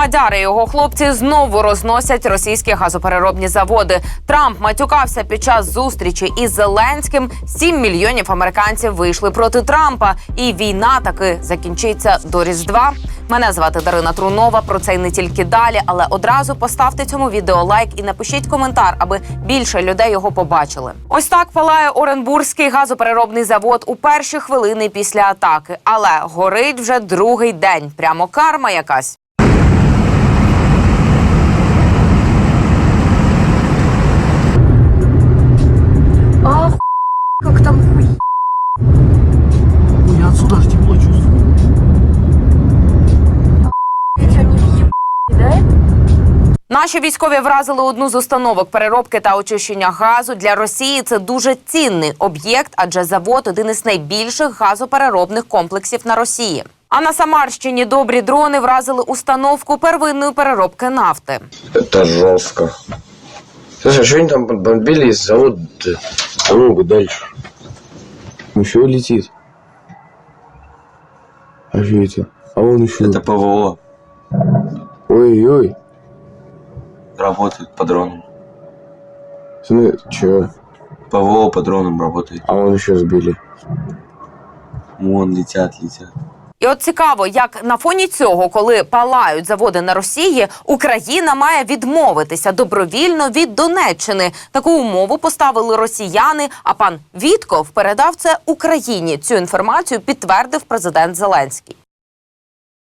Мадяри і його хлопці знову розносять російські газопереробні заводи. Трамп матюкався під час зустрічі із Зеленським. Сім мільйонів американців вийшли проти Трампа, і війна таки закінчиться до Різдва. Мене звати Дарина Трунова. Про це й не тільки далі, але одразу поставте цьому відео лайк і напишіть коментар, аби більше людей його побачили. Ось так палає Оренбурзький газопереробний завод у перші хвилини після атаки, але горить вже другий день. Прямо карма якась. Наші військові вразили одну з установок переробки та очищення газу для Росії. Це дуже цінний об'єкт, адже завод один із найбільших газопереробних комплексів на Росії. А на Самарщині добрі дрони вразили установку первинної переробки нафти. Это жестко. Слушай, а что они там бомбили из завод намного дальше? Еще летит. А что это? А он еще. Это ПВО Ой-ой. работает по дронам. Смотри, че? ПВО по дронам работает. А он еще сбили. Вон летят, летят. І от цікаво, як на фоні цього, коли палають заводи на Росії, Україна має відмовитися добровільно від Донеччини. Таку умову поставили росіяни. А пан Вітков передав це Україні. Цю інформацію підтвердив президент Зеленський.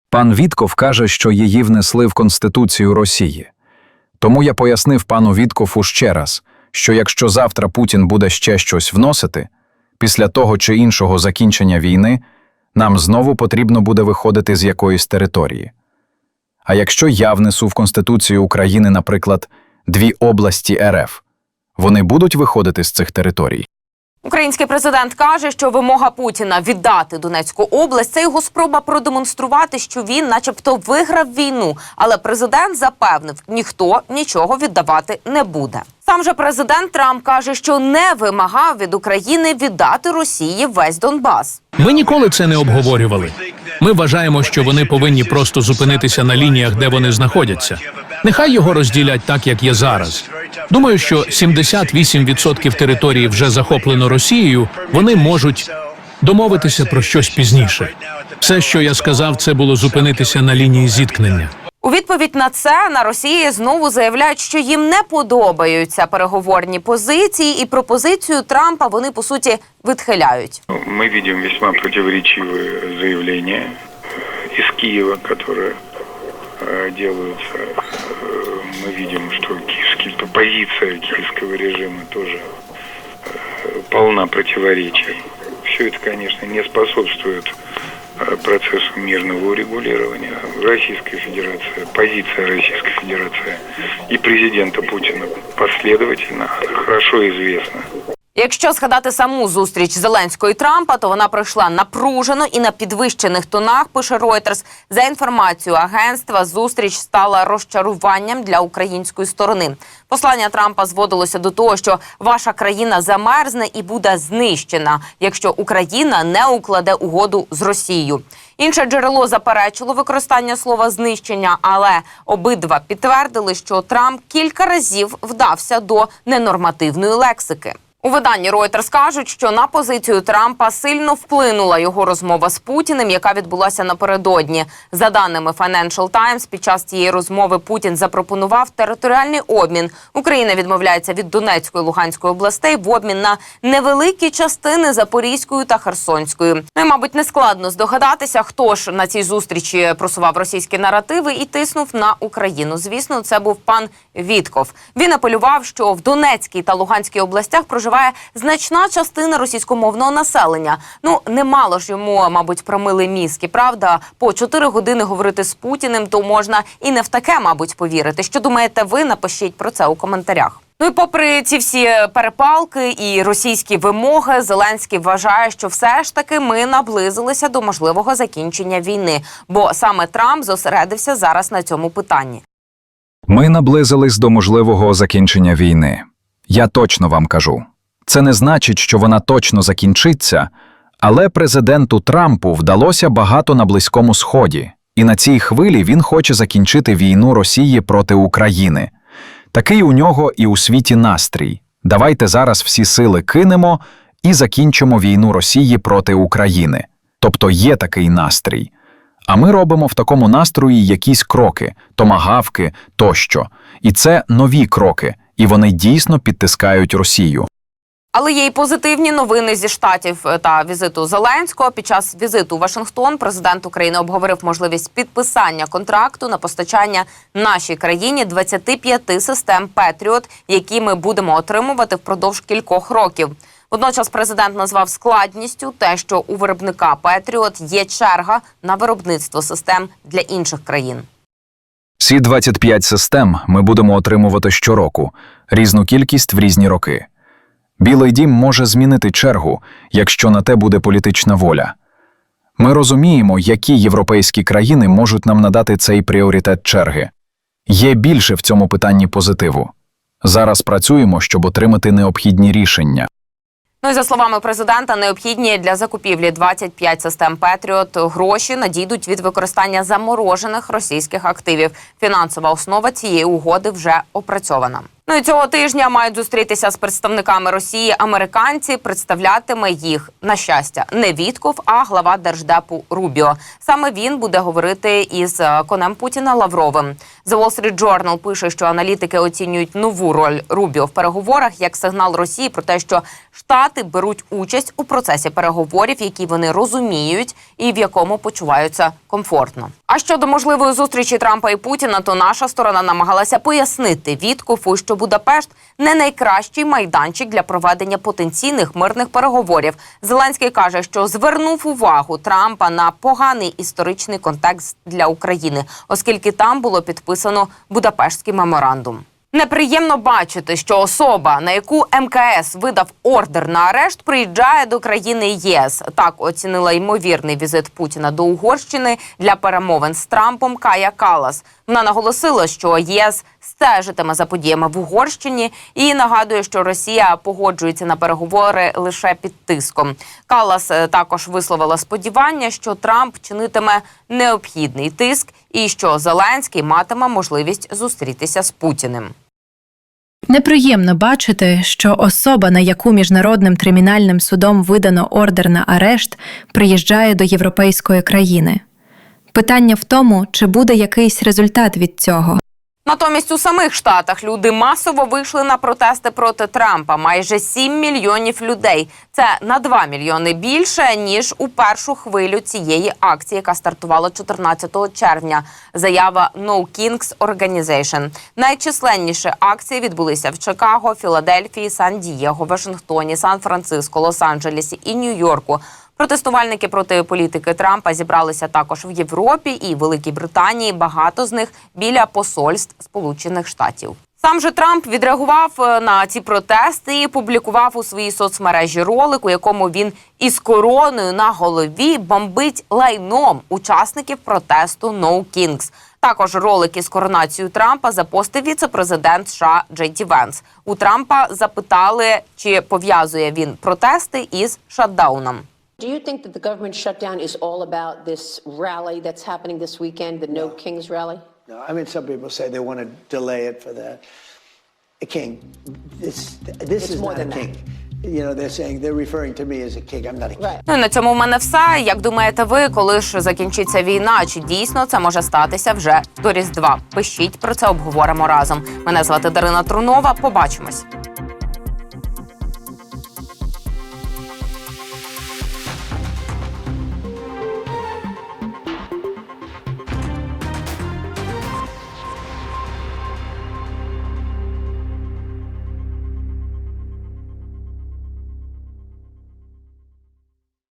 Пан Вітков каже, що її внесли в Конституцію Росії. Тому я пояснив пану Віткову ще раз, що якщо завтра Путін буде ще щось вносити, після того чи іншого закінчення війни, нам знову потрібно буде виходити з якоїсь території. А якщо я внесу в Конституцію України, наприклад, дві області РФ, вони будуть виходити з цих територій? Український президент каже, що вимога Путіна віддати Донецьку область це його спроба продемонструвати, що він, начебто, виграв війну. Але президент запевнив, ніхто нічого віддавати не буде. Сам же президент Трамп каже, що не вимагав від України віддати Росії весь Донбас. Ми ніколи це не обговорювали. Ми вважаємо, що вони повинні просто зупинитися на лініях, де вони знаходяться. Нехай його розділять так, як є зараз. Думаю, що 78% території вже захоплено Росією. Вони можуть домовитися про щось пізніше. Все, що я сказав, це було зупинитися на лінії зіткнення. У відповідь на це на Росії знову заявляють, що їм не подобаються переговорні позиції, і пропозицію Трампа вони по суті відхиляють. Мы видим весьма противоречивые заявления э, из Киева, которые э, делаются. Э, Мы видим, что киевский, что позиция киевского режима тоже э, полна противоречий. Все это, конечно, не способствует э, процессу мирного урегулирования. Российская Федерация, позиция Российской Федерации и президента Путина последовательно, хорошо известна. Якщо згадати саму зустріч Зеленського і Трампа, то вона пройшла напружено і на підвищених тонах. Пише Reuters. За інформацією агентства, зустріч стала розчаруванням для української сторони. Послання Трампа зводилося до того, що ваша країна замерзне і буде знищена, якщо Україна не укладе угоду з Росією. Інше джерело заперечило використання слова знищення, але обидва підтвердили, що Трамп кілька разів вдався до ненормативної лексики. У виданні Reuters кажуть, що на позицію Трампа сильно вплинула його розмова з Путіним, яка відбулася напередодні. За даними Financial Times, під час цієї розмови Путін запропонував територіальний обмін. Україна відмовляється від Донецької Луганської областей в обмін на невеликі частини Запорізької та Херсонської. Ну і, мабуть, не складно здогадатися, хто ж на цій зустрічі просував російські наративи і тиснув на Україну. Звісно, це був пан Вітков. Він апелював, що в Донецькій та Луганській областях проживає значна частина російськомовного населення. Ну немало ж йому, мабуть, промили мізки. Правда, по чотири години говорити з Путіним, то можна і не в таке, мабуть, повірити. Що думаєте ви? Напишіть про це у коментарях. Ну і попри ці всі перепалки і російські вимоги, Зеленський вважає, що все ж таки ми наблизилися до можливого закінчення війни, бо саме Трамп зосередився зараз на цьому питанні. Ми наблизились до можливого закінчення війни. Я точно вам кажу. Це не значить, що вона точно закінчиться, але президенту Трампу вдалося багато на Близькому Сході, І на цій хвилі він хоче закінчити війну Росії проти України. Такий у нього і у світі настрій. Давайте зараз всі сили кинемо і закінчимо війну Росії проти України. Тобто є такий настрій. А ми робимо в такому настрої якісь кроки, томагавки тощо. І це нові кроки, і вони дійсно підтискають Росію. Але є й позитивні новини зі штатів е, та візиту Зеленського. Під час візиту у Вашингтон президент України обговорив можливість підписання контракту на постачання нашій країні 25 систем Петріот, які ми будемо отримувати впродовж кількох років. Водночас президент назвав складністю те, що у виробника Петріот є черга на виробництво систем для інших країн. Ці 25 систем ми будемо отримувати щороку, різну кількість в різні роки. Білий дім може змінити чергу, якщо на те буде політична воля. Ми розуміємо, які європейські країни можуть нам надати цей пріоритет черги. Є більше в цьому питанні позитиву. Зараз працюємо, щоб отримати необхідні рішення. Ну і за словами президента, необхідні для закупівлі 25 систем Петріот гроші надійдуть від використання заморожених російських активів. Фінансова основа цієї угоди вже опрацьована. Ну і цього тижня мають зустрітися з представниками Росії. Американці представлятиме їх на щастя не Вітков, а глава держдепу Рубіо. Саме він буде говорити із е, конем Путіна Лавровим. The Wall Street Journal пише, що аналітики оцінюють нову роль Рубіо в переговорах як сигнал Росії про те, що Штати беруть участь у процесі переговорів, які вони розуміють і в якому почуваються комфортно. А щодо можливої зустрічі Трампа і Путіна, то наша сторона намагалася пояснити Віткофу, що Будапешт не найкращий майданчик для проведення потенційних мирних переговорів. Зеленський каже, що звернув увагу Трампа на поганий історичний контекст для України, оскільки там було підписано Будапештський меморандум. Неприємно бачити, що особа, на яку МКС видав ордер на арешт, приїжджає до країни ЄС. Так оцінила ймовірний візит Путіна до Угорщини для перемовин з Трампом Кая Калас. Вона наголосила, що ЄС стежитиме за подіями в Угорщині і нагадує, що Росія погоджується на переговори лише під тиском. Калас е, також висловила сподівання, що Трамп чинитиме необхідний тиск і що Зеленський матиме можливість зустрітися з Путіним. Неприємно бачити, що особа, на яку міжнародним кримінальним судом видано ордер на арешт, приїжджає до європейської країни. Питання в тому, чи буде якийсь результат від цього. Натомість у самих штатах люди масово вийшли на протести проти Трампа. Майже 7 мільйонів людей. Це на 2 мільйони більше ніж у першу хвилю цієї акції, яка стартувала 14 червня. Заява No Kings Organization. Найчисленніші акції відбулися в Чикаго, Філадельфії, Сан-Дієго, Вашингтоні, Сан-Франциско, Лос-Анджелесі і Нью-Йорку. Протестувальники проти політики Трампа зібралися також в Європі і Великій Британії. Багато з них біля посольств Сполучених Штатів. Сам же Трамп відреагував е, на ці протести і публікував у своїй соцмережі ролик, у якому він із короною на голові бомбить лайном учасників протесту No Kings. Також ролик із коронацією Трампа запостив віце-президент США Джей Ді Венс. У Трампа запитали, чи пов'язує він протести із шатдауном. Do you think that the government shutdown is all about this rally that's happening this weekend, the No no. Kings rally? No, I mean, some people say they want to delay it for the a king. This this It's is more not a than that. king. You know, they're saying they're referring to me as a king. I'm not a king. Right. Ну і на цьому в мене все. Як думаєте ви, коли ж закінчиться війна? Чи дійсно це може статися вже до Різдва? Пишіть про це, обговоримо разом. Мене звати Дарина Трунова. Побачимось.